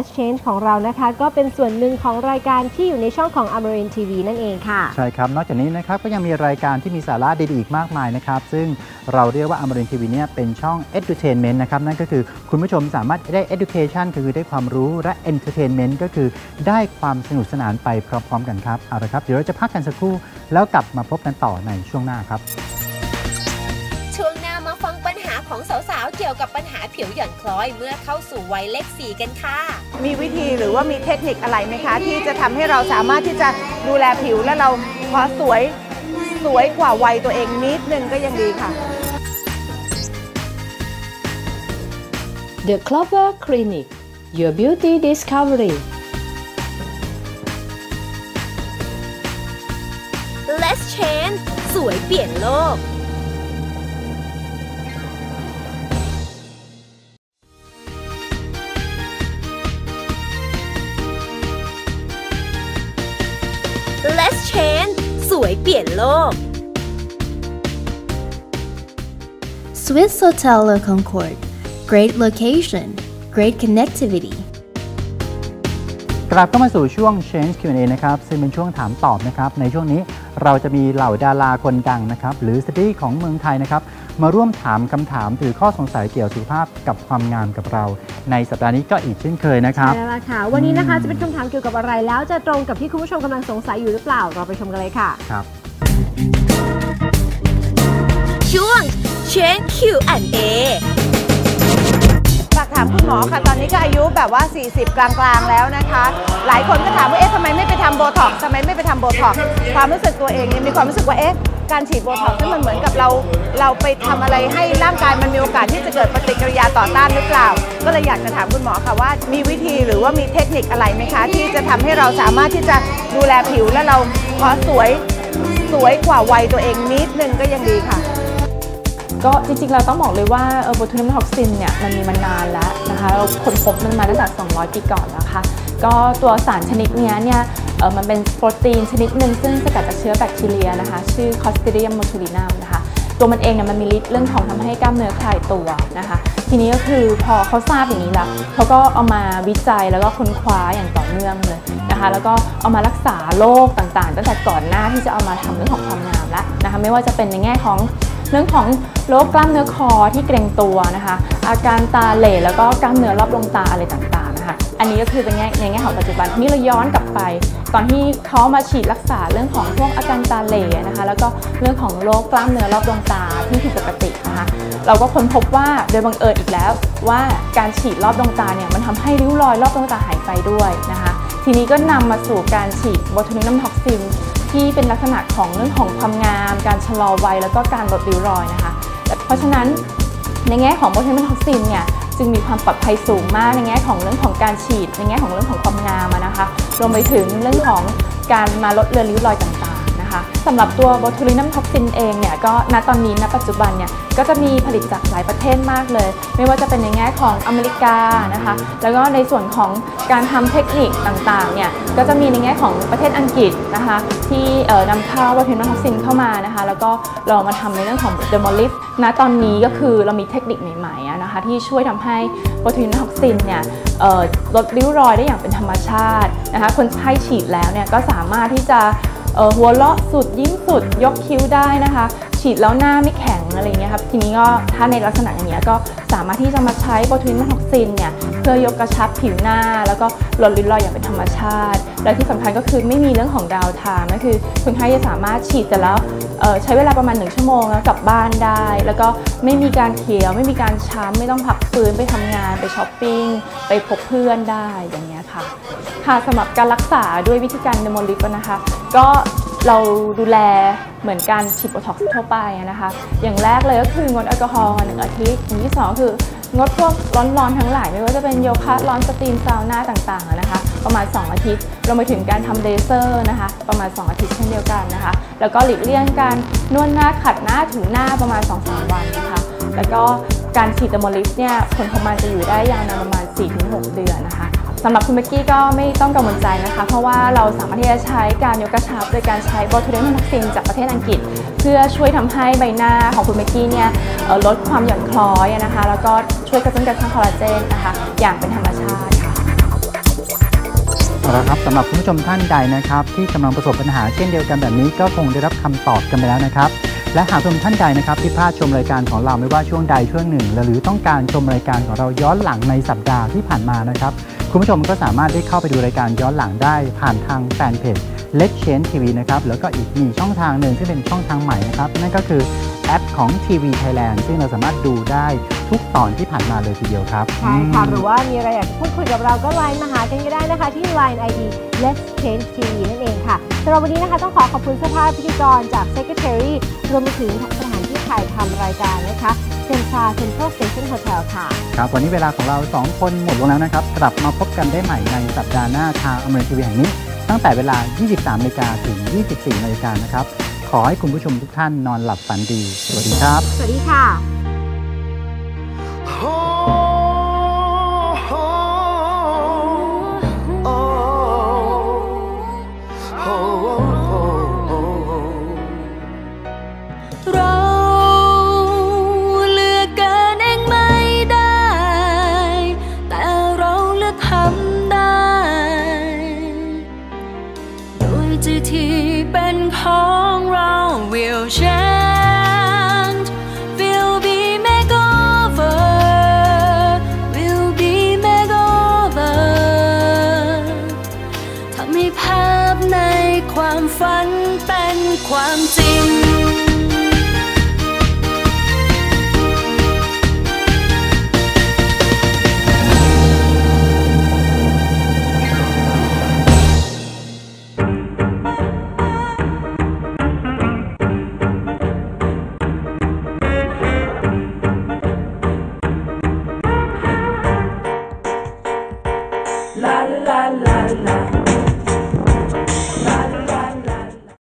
Exchange ของเรานะคะ ก็เป็นส่วนหนึ่งของรายการที่อยู่ในช่องของ Amarin TV นั่นเองค่ะ ใช่ครับ นอกจากนี้นะครับก็ยังมีรายการที่มีสาระดีๆอีกมากมายนะครับ ซึ่งเราเรียกว่าอมรินทีวีเนี่ยเป็นช่อง Edutainment นะครับ นั่นก็คือคุณผู้ชมสามารถได้ Education คือได้ความรู้และ Entertainment ก็คือได้ความสนุกสนานไปพร้อมๆ กันครับเอาละครับเดี๋ยวเราจะพักกันสักครู่แล้วกลับมาพบกันต่อในช่วงหน้าครับ ของสาวๆ เกี่ยวกับปัญหาผิวหย่อนคล้อยเมื่อเข้าสู่วัยเลขสี่กันค่ะ มีวิธีหรือว่ามีเทคนิคอะไรไหมคะ ที่จะทำให้เราสามารถที่จะดูแลผิวและเราพอสวยสวยกว่าวัยตัวเองนิดนึงก็ยังดีค่ะ The Clover Clinic Your Beauty Discovery Let's Change สวยเปลี่ยนโลก เปลี่ยนโลก Swiss Hotel Le Concorde. Great location, great connectivity. กลับเข้ามาสู่ช่วง Change Q&A นะครับซึ่งเป็นช่วงถามตอบนะครับในช่วงนี้เราจะมีเหล่าดาราคนดังนะครับหรือสตรีของเมืองไทยนะครับมาร่วมถามคำถามหรือข้อสงสัยเกี่ยวกับสุขภาพกับความงามกับเรา ในสัปดาห์นี้ก็อีกเช่นเคยนะครับ ใช่แล้วล่ะค่ะ วันนี้นะคะจะเป็นคำถามเกี่ยวกับอะไรแล้วจะตรงกับที่คุณผู้ชมกำลังสงสัยอยู่หรือเปล่าเราไปชมกันเลยค่ะ ครับ ช่วง Change Q&A ฝาก ถามคุณหมอค่ะตอนนี้ก็อายุแบบว่า 40 กลางๆแล้วนะคะ หลายคนก็ถามว่าเอ๊ะทำไมไม่ไปทำโบท็อกซ์ทำไมไม่ไปทำโบท็อกซ์ความรู้สึกตัวเองเนี่ยมีความรู้สึกว่าเอ๊ะการฉีดโบท็อกซ์นี่มันเหมือนกับเราเราไปทำอะไรให้ร่างกายมันมีโอกาสที่จะเกิดปฏิกิริยาต่อต้านหรือเปล่า ก็เลยอยากจะถามคุณหมอค่ะว่า มีวิธีหรือว่ามีเทคนิคอะไรไหมคะ ที่จะทำให้เราสามารถที่จะดูแลผิวและเราพอสวยสวยกว่าวัยตัวเองนิดนึงก็ยังดีค่ะ ก็จริงๆ เราต้องบอกเลยว่าเออโบทูลินท็อกซินเนี่ยมันมีมานานแล้วนะคะเราค้นพบมันมาตั้งแต่ 200 ปีก่อนแล้วค่ะก็ตัวสารชนิดเนี้ยเนี่ยเออมันเป็นโปรตีนชนิดหนึ่งซึ่งสกัดจากเชื้อแบคทีเรียนะคะ ชื่อ Clostridium botulinum นะคะตัวมันเองเนี่ยมันมีฤทธิ์เรื่องของทำให้กล้ามเนื้อคลายตัวนะคะ ทีนี้ก็คือพอเขาทราบอย่างนี้แล้วเขาก็เอามาวิจัยแล้วก็ค้นคว้าอย่างต่อเนื่องเลยนะคะ แล้วก็เอามารักษาโรคต่างๆ ตั้งแต่ก่อนหน้าที่จะเอามาทำเรื่องของความงามแล้วนะคะ ไม่ว่าจะเป็นในแง่ของ เรื่องของโรคกล้ามเนื้อคอที่เกร็งตัวนะคะ อาการตาเหล่แล้วก็กล้ามเนื้อรอบดวงตาอะไรต่างๆนะคะ อันนี้ก็คือเป็นแง่ในแง่ของปัจจุบันนี้เราย้อนกลับไป ตอนที่เขามาฉีดรักษาเรื่องของพวกอาการตาเหล่นะคะ แล้วก็เรื่องของโรคกล้ามเนื้อรอบดวงตาที่ผิดปกตินะคะ เราก็ค้นพบว่าโดยบังเอิญอีกแล้วว่าการฉีดรอบดวงตาเนี่ยมันทำให้ริ้วรอยรอบดวงตาหายไปด้วยนะคะ ทีนี้ก็นำมาสู่การฉีดโบทูลินัมท็อกซิน ที่เป็นลักษณะของเรื่องของความงาม การชะลอวัยแล้วก็การลดริ้วรอยนะคะ เพราะฉะนั้นในแง่ของโบเทนท็อกซินเนี่ยจึงมีความปลอดภัยสูงมากในแง่ของเรื่องของการฉีด ในแง่ของเรื่องของความงามนะคะ รวมไปถึงเรื่องของการมาลดเลือนริ้วรอยต่าง นะคะสำหรับตัวโบทูลินัมท็อกซินเองเนี่ยก็ณตอนนี้ณปัจจุบันเนี่ยก็จะมีผลิตจากหลายประเทศมากเลย ไม่ว่าจะเป็นในแง่ของอเมริกานะคะแล้วก็ในส่วนของการทำเทคนิคต่างๆเนี่ยก็จะมีในแง่ของประเทศอังกฤษนะคะที่นำเข้าโบทูลินัมท็อกซินเข้ามานะคะแล้วก็เรามาทำในเรื่องของเดโมลิฟณตอนนี้ก็คือเรามีเทคนิคใหม่ๆนะคะที่ช่วยทำให้โบทูลินัมท็อกซินเนี่ยลดริ้วรอยได้อย่างเป็นธรรมชาตินะคะคนไข้ฉีดแล้วเนี่ยก็สามารถที่จะ หัวเราะสุดยิ้มสุดยกคิ้วได้นะคะ ฉีดแล้วหน้าไม่แข็งอะไรเงี้ยครับทีนี้ก็ถ้าในลักษณะอย่างเงี้ยก็สามารถที่จะมาใช้โบทูลินัมท็อกซินเนี่ยเพื่อยกกระชับผิวหน้า แล้วก็ลดริ้วรอยอย่างเป็นธรรมชาติ และที่สำคัญก็คือไม่มีเรื่องของดาวไทม์ก็คือคนไข้จะสามารถฉีดเสร็จแล้วใช้เวลาประมาณ 1 ชั่วโมงแล้วกลับบ้านได้ แล้วก็ไม่มีการเขียว ไม่มีการช้ำไม่ต้องพักฟื้นไปทำงานไปช้อปปิ้งไปพบเพื่อนได้อย่างเงี้ยค่ะค่ะสำหรับการรักษาด้วยวิธีการเดโมลิฟนะคะ ก็เราดูแลเหมือนการฉีดโบท็อกซ์ทั่วไปนะคะ อย่างแรกเลยก็คืองดแอลกอฮอล์หนึ่งอาทิตย์อย่างที่สองคืองดพวกร้อนๆทั้งหลาย ไม่ว่าจะเป็นโยคะร้อนสตรีมซาวน่าต่างๆนะคะประมาณ 2 อาทิตย์รวมไปถึงการทำเลเซอร์นะคะ ประมาณ 2 อาทิตย์เช่นเดียวกันนะคะ แล้วก็หลีกเลี่ยงการนวดหน้าขัดหน้าถูหน้าประมาณ 2-3 วันนะคะ แล้วก็การฉีดเดโมลิฟเนี่ยผลของมันจะอยู่ได้ยาวนานประมาณ 4-6 เดือนนะคะ สำหรับคุณเบกกี้ก็ไม่ต้องกังวลใจนะคะ เพราะว่าเราสามารถที่จะใช้การยกกระชับ โดยการใช้บอทูเดนทักซินจากประเทศอังกฤษ เพื่อช่วยทำให้ใบหน้าของคุณเบกกี้เนี่ยลดความหย่อนคล้อยนะคะ แล้วก็ช่วยกระตุ้นการสร้างคอลลาเจนนะคะ อย่างเป็นธรรมชาติค่ะเอาละครับสำหรับคุณผู้ชมท่านใดนะครับ ที่กำลังประสบปัญหาเช่นเดียวกันแบบนี้ก็คงได้รับคำตอบกันไปแล้วนะครับและหากคุณผู้ชมท่านใดนะครับที่พลาดชมรายการของเราไม่ว่าช่วงใดช่วงหนึ่ง หรือต้องการชมรายการของเราย้อนหลังในสัปดาห์ที่ผ่านมานะครับ คุณผู้ชมก็สามารถได้เข้าไปดูรายการย้อนหลังได้ผ่านทางแฟนเพจ Let Change TV นะครับแล้วก็อีกมีช่องทางหนึ่งที่เป็นช่องทางใหม่นะครับนั่นก็คือแอปของ TV Thailand ซึ่งเราสามารถดูได้ทุกตอนที่ผ่านมาเลยทีเดียวครับใช่ค่ะอืมหรือว่ามีอะไรอยากจะพูดคุยกับเราก็ไลน์มาหากันก็ได้นะคะ ที่ Line ID Let's Change TV นั่นเองค่ะสำหรับวันนี้นะคะต้องขอขอบคุณเสื้อผ้าพิธีกรจาก Secretary รวมไปถึงสถานที่ถ่ายทำรายการนะคะ เซนทราเซ็นทรัลสเตชันโฮเทลค่ะ ครับวันนี้เวลาของเรา 2 คนหมดลงแล้วนะครับ กลับมาพบกันได้ใหม่ในสัปดาห์หน้าทางอเมริกทีวีแห่งนี้ ตั้งแต่เวลา 23นาฬิกาถึง 24นาฬิกานะครับ ขอให้คุณผู้ชมทุกท่านนอนหลับฝันดี สวัสดีครับ สวัสดีค่ะ